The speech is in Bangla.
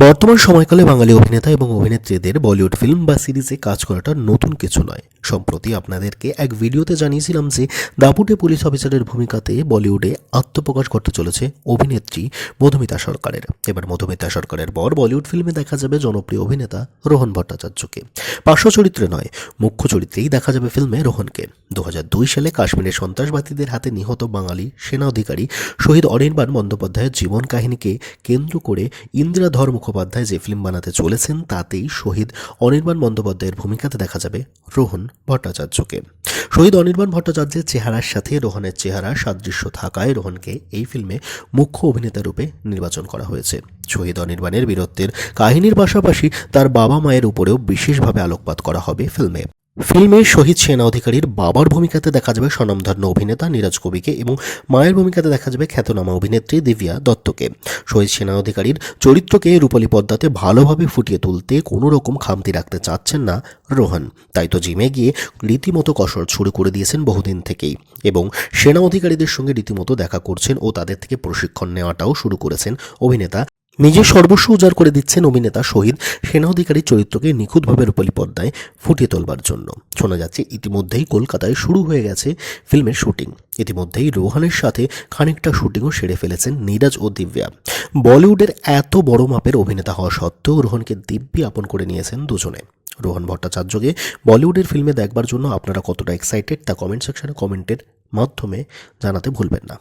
বর্তমান সময়কালে বাঙালি অভিনেতা এবং অভিনেত্রীদের বলিউড ফিল্ম বা সিরিজে কাজ করাটা নতুন কিছু নয়। সম্প্রতি আপনাদেরকে এক ভিডিওতে জানিয়েছিলাম যে দাপুটে পুলিশ অফিসারের ভূমিকাতে বলিউডে আত্মপ্রকাশ করতে চলেছে অভিনেত্রী মধুমিতা সরকারের। এবার মধুমিতা সরকারের পর বলিউড ফিল্মে দেখা যাবে জনপ্রিয় অভিনেতা রোহন ভট্টাচার্যকে। পার্শ্ব চরিত্রে নয়, মুখ্য চরিত্রেই দেখা যাবে ফিল্মে রোহনকে। দু হাজার দুই সালে কাশ্মীরের সন্ত্রাসবাদীদের হাতে নিহত বাঙালি সেনা অধিকারী শহীদ অনির্বাণ বন্দ্যোপাধ্যায়ের জীবন কাহিনীকে কেন্দ্র করে ইন্দিরাধর মুখোপাধ্যায় যে ফিল্ম বানাতে চলেছেন, তাতেই শহীদ অনির্বাণ বন্দ্যোপাধ্যায়ের ভূমিকাতে দেখা যাবে রোহন ভট্টাচার্যকে। শহীদ অনির্বাণ ভট্টাচার্যের চেহারার সাথে রোহনের চেহারা সাদৃশ্য থাকায় রোহনকে এই ফিল্মে মুখ্য অভিনেতা রূপে নির্বাচন করা হয়েছে। শহীদ অনির্বাণের বীরত্বের কাহিনীর পাশাপাশি তার বাবা মায়ের উপরেও বিশেষভাবে আলোকপাত করা হবে ফিল্মে। ফিল্মে শহীদ সেনা অধিকারীর বাবার ভূমিকাতে দেখা যাবে স্বনামধন্য অভিনেতা নীরজ কবিকে এবং মায়ের ভূমিকাতে দেখা যাবে খ্যাতনামা অভিনেত্রী দিব্যা দত্তকে। শহীদ সেনা অধিকারীর চরিত্রকে রূপালী পদ্মাতে ভালোভাবে ফুটিয়ে তুলতে কোনো রকম খামতি রাখতে চাচ্ছেন না রোহন। তাই তো জিমে গিয়ে রীতিমতো কসরত শুরু করে দিয়েছেন বহুদিন থেকেই এবং সেনা অধিকারীদের সঙ্গে রীতিমতো দেখা করছেন ও তাদের থেকে প্রশিক্ষণ নেওয়াটাও শুরু করেছেন অভিনেতা নিজের সর্বস্ব উজাড় করে দিচ্ছেন অভিনেতা শহীদ সেনা অধিকারীর চরিত্রকে নিখুঁতভাবে রূপালী পর্দায় ফুটিয়ে তোলবার জন্য। শোনা যাচ্ছে, ইতিমধ্যেই কলকাতায় শুরু হয়ে গেছে ফিল্মের শুটিং। ইতিমধ্যেই রোহানের সাথে খানিকটা শুটিংও সেরে ফেলেছেন নীরাজ ও দিব্যা। বলিউডের এত বড় মাপের অভিনেতা হওয়া সত্ত্বেও রোহনকে দিব্যি আপন করে নিয়েছেন দুজনে। রোহন ভট্টাচার্যকে বলিউডের ফিল্মে দেখবার জন্য আপনারা কতটা এক্সাইটেড তা কমেন্ট সেকশনে কমেন্টের মাধ্যমে জানাতে ভুলবেন না।